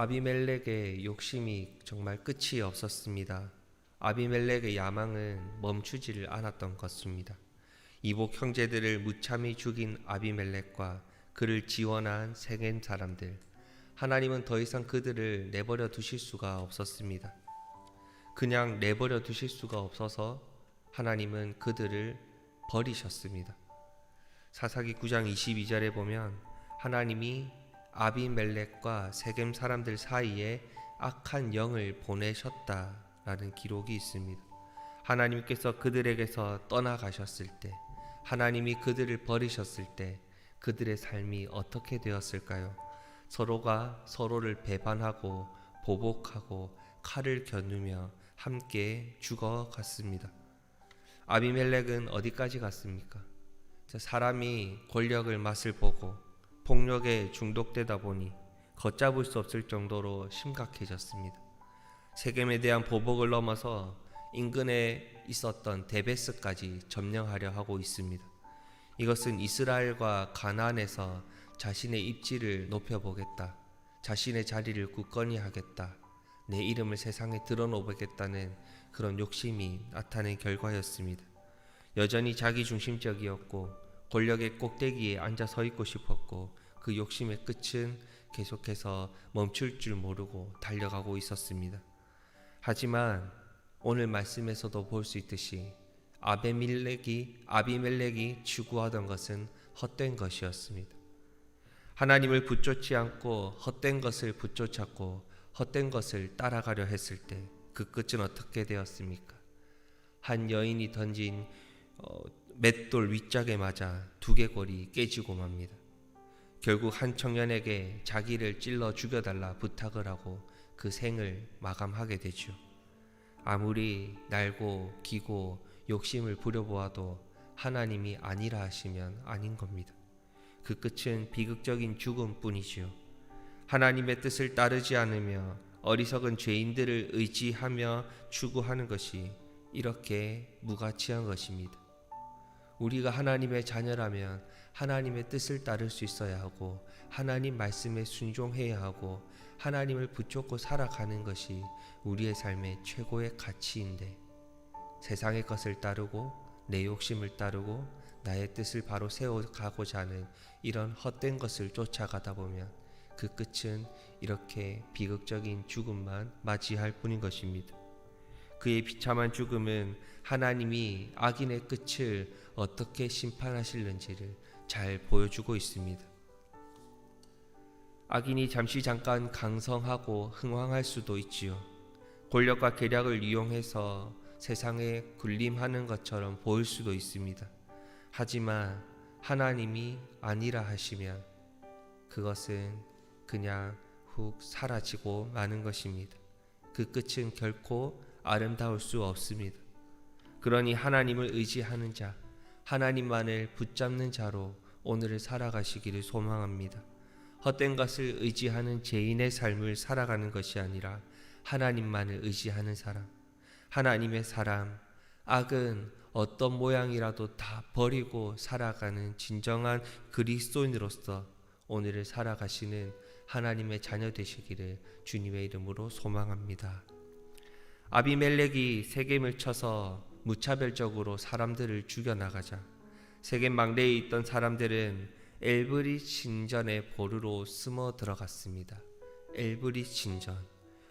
아비멜렉의 욕심이 정말 끝이 없었습니다. 아비멜렉의 야망은 멈추지를 않았던 것입니다. 이복 형제들을 무참히 죽인 아비멜렉과 그를 지원한 세겜 사람들, 하나님은 더 이상 그들을 내버려 두실 수가 없었습니다. 그냥 내버려 두실 수가 없어서 하나님은 그들을 버리셨습니다. 사사기 9장 22절에 보면 하나님이 아비멜렉과 세겜 사람들 사이에 악한 영을 보내셨다라는 기록이 있습니다. 하나님께서 그들에게서 떠나가셨을 때, 하나님이 그들을 버리셨을 때, 그들의 삶이 어떻게 되었을까요? 서로가 서로를 배반하고 보복하고 칼을 겨누며 함께 죽어갔습니다. 아비멜렉은 어디까지 갔습니까? 사람이 권력을 맛을 보고 폭력에 중독되다 보니 걷잡을 수 없을 정도로 심각해졌습니다. 세겜에 대한 보복을 넘어서 인근에 있었던 데베스까지 점령하려 하고 있습니다. 이것은 이스라엘과 가나안에서 자신의 입지를 높여보겠다. 자신의 자리를 굳건히 하겠다. 내 이름을 세상에 드러놓겠다는 그런 욕심이 나타낸 결과였습니다. 여전히 자기 중심적이었고 권력의 꼭대기에 앉아 서 있고 싶었고 그 욕심의 끝은 계속해서 멈출 줄 모르고 달려가고 있었습니다. 하지만 오늘 말씀에서도 볼 수 있듯이 아베밀렉이 아비멜렉이 추구하던 것은 헛된 것이었습니다. 하나님을 붙잡지 않고 헛된 것을 붙쫓았고 헛된 것을 따라가려 했을 때 그 끝은 어떻게 되었습니까? 한 여인이 던진 어, 맷돌 윗짝에 맞아 두개골이 깨지고 맙니다. 결국 한 청년에게 자기를 찔러 죽여달라 부탁을 하고 그 생을 마감하게 되죠. 아무리 날고 기고 욕심을 부려보아도 하나님이 아니라 하시면 아닌 겁니다. 그 끝은 비극적인 죽음뿐이지요. 하나님의 뜻을 따르지 않으며 어리석은 죄인들을 의지하며 추구하는 것이 이렇게 무가치한 것입니다. 우리가 하나님의 자녀라면 하나님의 뜻을 따를 수 있어야 하고 하나님 말씀에 순종해야 하고 하나님을 붙잡고 살아가는 것이 우리의 삶의 최고의 가치인데 세상의 것을 따르고 내 욕심을 따르고 나의 뜻을 바로 세워가고자 하는 이런 헛된 것을 쫓아가다 보면 그 끝은 이렇게 비극적인 죽음만 맞이할 뿐인 것입니다. 그의 비참한 죽음은 하나님이 악인의 끝을 어떻게 심판하실는지를 잘 보여주고 있습니다. 악인이 잠시 잠깐 강성하고 흥황할 수도 있지요. 권력과 계략을 이용해서 세상에 군림하는 것처럼 보일 수도 있습니다. 하지만 하나님이 아니라 하시면 그것은 그냥 훅 사라지고 마는 것입니다. 그 끝은 결코 아름다울 수 없습니다. 그러니 하나님을 의지하는 자, 하나님만을 붙잡는 자로 오늘을 살아가시기를 소망합니다. 헛된 것을 의지하는 죄인의 삶을 살아가는 것이 아니라 하나님만을 의지하는 사람, 하나님의 사람, 악은 어떤 모양이라도 다 버리고 살아가는 진정한 그리스도인으로서 오늘을 살아가시는 하나님의 자녀 되시기를 주님의 이름으로 소망합니다. 아비멜렉이 세겜을 쳐서 무차별적으로 사람들을 죽여 나가자 세겜 망대에 있던 사람들은 엘브리 신전의 보루로 숨어 들어갔습니다. 엘브리 신전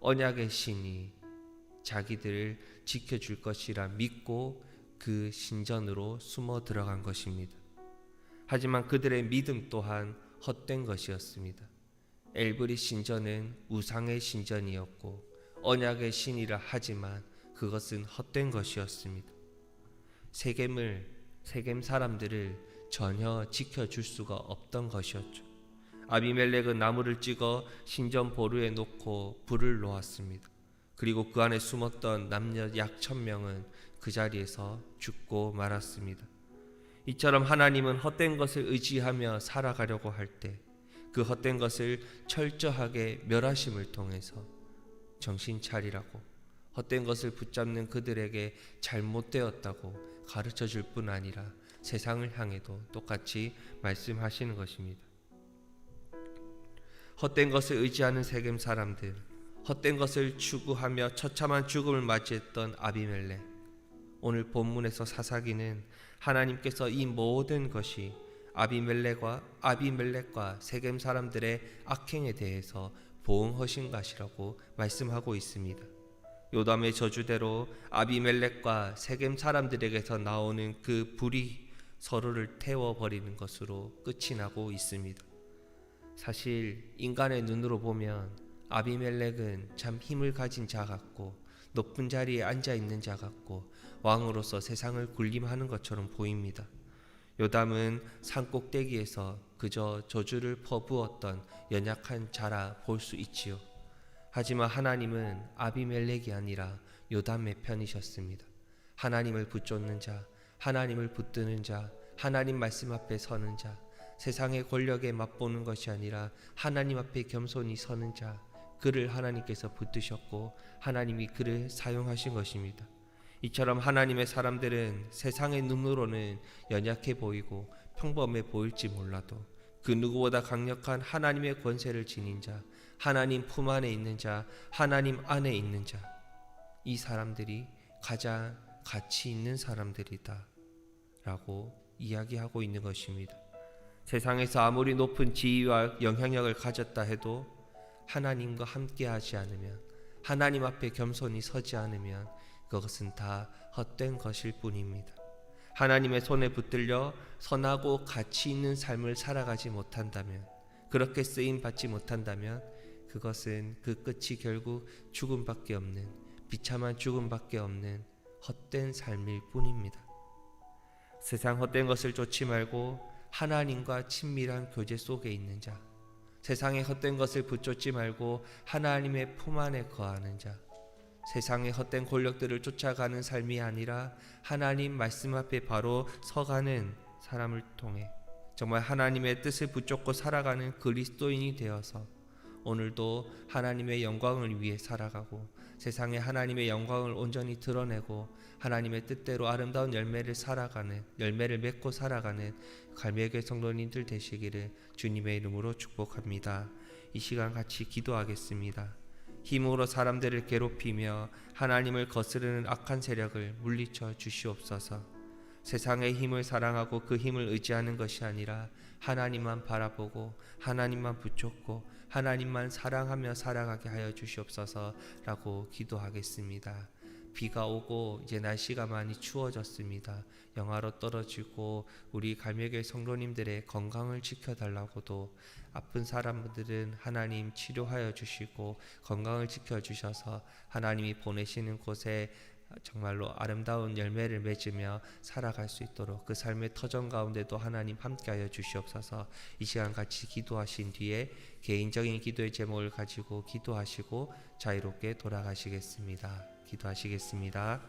언약의 신이 자기들을 지켜줄 것이라 믿고 그 신전으로 숨어 들어간 것입니다. 하지만 그들의 믿음 또한 헛된 것이었습니다. 엘브리 신전은 우상의 신전이었고 언약의 신이라 하지만 그것은 헛된 것이었습니다. 세겜을 세겜 사람들을 전혀 지켜줄 수가 없던 것이었죠. 아비멜렉은 나무를 찍어 신전 보루에 놓고 불을 놓았습니다. 그리고 그 안에 숨었던 남녀 약 천명은 그 자리에서 죽고 말았습니다. 이처럼 하나님은 헛된 것을 의지하며 살아가려고 할 때 그 헛된 것을 철저하게 멸하심을 통해서 정신 차리라고 헛된 것을 붙잡는 그들에게 잘못되었다고 가르쳐 줄 뿐 아니라 세상을 향해도 똑같이 말씀하시는 것입니다. 헛된 것을 의지하는 세겜 사람들, 헛된 것을 추구하며 처참한 죽음을 맞이했던 아비멜렉. 오늘 본문에서 사사기는 하나님께서 이 모든 것이 아비멜렉과 아비멜렉과 세겜 사람들의 악행에 대해서 보응하신 것이라고 말씀하고 있습니다. 요담의 저주대로 아비멜렉과 세겜 사람들에게서 나오는 그 불이 서로를 태워 버리는 것으로 끝이 나고 있습니다. 사실 인간의 눈으로 보면 아비멜렉은 참 힘을 가진 자 같고 높은 자리에 앉아 있는 자 같고 왕으로서 세상을 군림하는 것처럼 보입니다. 요담은 산 꼭대기에서 그저 저주를 퍼부었던 연약한 자라 볼 수 있지요. 하지만 하나님은 아비멜렉이 아니라 요담의 편이셨습니다. 하나님을 붙쫓는 자, 하나님을 붙드는 자, 하나님 말씀 앞에 서는 자, 세상의 권력에 맛보는 것이 아니라 하나님 앞에 겸손히 서는 자, 그를 하나님께서 붙드셨고 하나님이 그를 사용하신 것입니다. 이처럼 하나님의 사람들은 세상의 눈으로는 연약해 보이고 평범해 보일지 몰라도 그 누구보다 강력한 하나님의 권세를 지닌 자, 하나님 품 안에 있는 자, 하나님 안에 있는 자, 이 사람들이 가장 가치 있는 사람들이다. 라고 이야기하고 있는 것입니다. 세상에서 아무리 높은 지위와 영향력을 가졌다 해도 하나님과 함께 하지 않으면 하나님 앞에 겸손히 서지 않으면 그것은 다 헛된 것일 뿐입니다. 하나님의 손에 붙들려 선하고 가치 있는 삶을 살아가지 못한다면 그렇게 쓰임 받지 못한다면 그것은 그 끝이 결국 죽음밖에 없는 비참한 죽음밖에 없는 헛된 삶일 뿐입니다. 세상 헛된 것을 쫓지 말고 하나님과 친밀한 교제 속에 있는 자, 세상의 헛된 것을 붙잡지 말고 하나님의 품 안에 거하는 자, 세상의 헛된 권력들을 쫓아가는 삶이 아니라 하나님 말씀 앞에 바로 서가는 사람을 통해 정말 하나님의 뜻을 붙잡고 살아가는 그리스도인이 되어서 오늘도 하나님의 영광을 위해 살아가고 세상에 하나님의 영광을 온전히 드러내고 하나님의 뜻대로 아름다운 열매를 살아가는 열매를 맺고 살아가는 갈매교회 성도님들 되시기를 주님의 이름으로 축복합니다. 이 시간 같이 기도하겠습니다. 힘으로 사람들을 괴롭히며 하나님을 거스르는 악한 세력을 물리쳐 주시옵소서. 세상의 힘을 사랑하고 그 힘을 의지하는 것이 아니라 하나님만 바라보고 하나님만 붙잡고 하나님만 사랑하며 살아가게 하여 주시옵소서라고 기도하겠습니다. 비가 오고 이제 날씨가 많이 추워졌습니다. 영하로 떨어지고 우리 갈매교회 성도님들의 건강을 지켜달라고도 아픈 사람들은 하나님 치료하여 주시고 건강을 지켜 주셔서 하나님이 보내시는 곳에 정말로 아름다운 열매를 맺으며 살아갈 수 있도록 그 삶의 터전 가운데도 하나님 함께하여 주시옵소서. 이 시간 같이 기도하신 뒤에 개인적인 기도의 제목을 가지고 기도하시고 자유롭게 돌아가시겠습니다. 기도하시겠습니다.